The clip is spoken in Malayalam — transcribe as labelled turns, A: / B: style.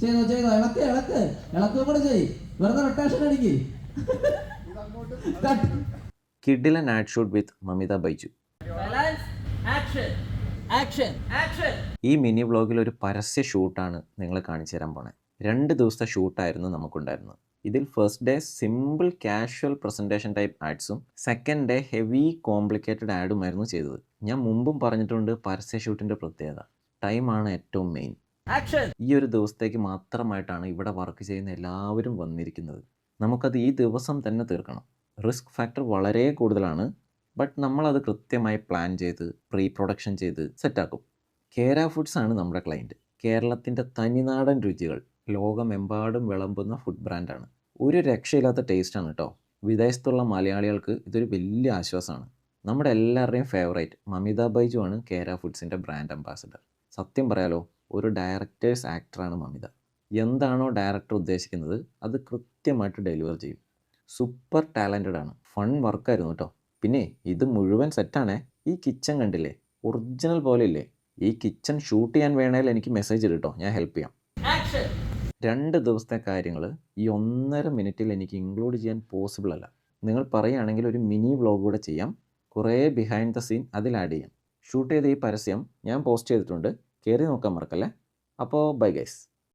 A: ചെയ്തോ ചെയ്തോ ഇളക്ക് ഇളക്ക്. ഇളക്കും കൂടെ ചെയ് വെറുതെ റൊട്ടേഷൻ അടിക്ക്.
B: കിഡിലൻ ad shoot with Mamitha Baiju. ഈ മിനി വ്ളോഗിൽ ഒരു പരസ്യ ഷൂട്ടാണ് നിങ്ങൾ കാണിച്ചു തരാൻ പോണേ. രണ്ട് ദിവസത്തെ ഷൂട്ടായിരുന്നു നമുക്കുണ്ടായിരുന്നത്. ഇതിൽ first day simple casual presentation type ആഡ്സും second day heavy complicated ആഡുമായിരുന്നു ചെയ്തത്. ഞാൻ മുമ്പും പറഞ്ഞിട്ടുണ്ട് പരസ്യ ഷൂട്ടിന്റെ പ്രത്യേകത. ടൈമാണ് ഏറ്റവും മെയിൻ
A: Action.
B: ഈ ഒരു ദിവസത്തേക്ക് മാത്രമായിട്ടാണ് ഇവിടെ വർക്ക് ചെയ്യുന്ന എല്ലാവരും വന്നിരിക്കുന്നത്. നമുക്കത് ഈ ദിവസം തന്നെ തീർക്കണം. റിസ്ക് ഫാക്ടർ വളരെ കൂടുതലാണ്. ബട്ട് നമ്മളത് കൃത്യമായി പ്ലാൻ ചെയ്ത് പ്രീ പ്രൊഡക്ഷൻ ചെയ്ത് സെറ്റാക്കും. കേര ഫുഡ്സ് ആണ് നമ്മുടെ ക്ലയന്റ് കേരളത്തിന്റെ തനിനാടൻ രുചികൾ. ലോകമെമ്പാടും വിളമ്പുന്ന ഫുഡ് ബ്രാൻഡാണ്. ഒരു രക്ഷയില്ലാത്ത ടേസ്റ്റാണ് കേട്ടോ വിദേശത്തുള്ള മലയാളികൾക്ക് ഇതൊരു വലിയ ആശ്വാസമാണ്. നമ്മുടെ എല്ലാവരുടെയും ഫേവറേറ്റ് മമിത ബൈജു ആണ് കേര ഫുഡ്സിന്റെ ബ്രാൻഡ് അംബാസഡർ സത്യം പറയാലോ ഒരു ഡയറക്ടേഴ്സ് ആക്ടറാണ് മമിത. എന്താണോ ഡയറക്ടർ ഉദ്ദേശിക്കുന്നത് അത് കൃത്യമായിട്ട് ഡെലിവർ ചെയ്യും. സൂപ്പർ ടാലന്റഡ് ആണ്. ഫൺ വർക്കായിരുന്നു കേട്ടോ പിന്നെ ഇത് മുഴുവൻ സെറ്റാണേ ഈ കിച്ചൺ കണ്ടില്ലേ? ഒറിജിനൽ പോലെ ഇല്ലേ? ഈ കിച്ചൺ ഷൂട്ട് ചെയ്യാൻ വേണേൽ എനിക്ക് മെസ്സേജ് ഇട്ടോ ഞാൻ ഹെൽപ്പ് ചെയ്യാം. രണ്ട് ദിവസത്തെ കാര്യങ്ങൾ ഈ ഒന്നര മിനിറ്റിൽ എനിക്ക് ഇൻക്ലൂഡ് ചെയ്യാൻ പോസിബിൾ അല്ല. നിങ്ങൾ പറയുകയാണെങ്കിൽ ഒരു മിനി വ്ളോഗ് കൂടെ ചെയ്യാം. കുറേ ബിഹൈൻഡ് ദ സീൻ അതിൽ ആഡ് ചെയ്യാം. ഷൂട്ട് ചെയ്ത ഈ പരസ്യം ഞാൻ പോസ്റ്റ് ചെയ്തിട്ടുണ്ട്. കയറി നോക്കാൻ മറക്കല്ലേ? അപ്പോൾ ബൈ ഗൈസ്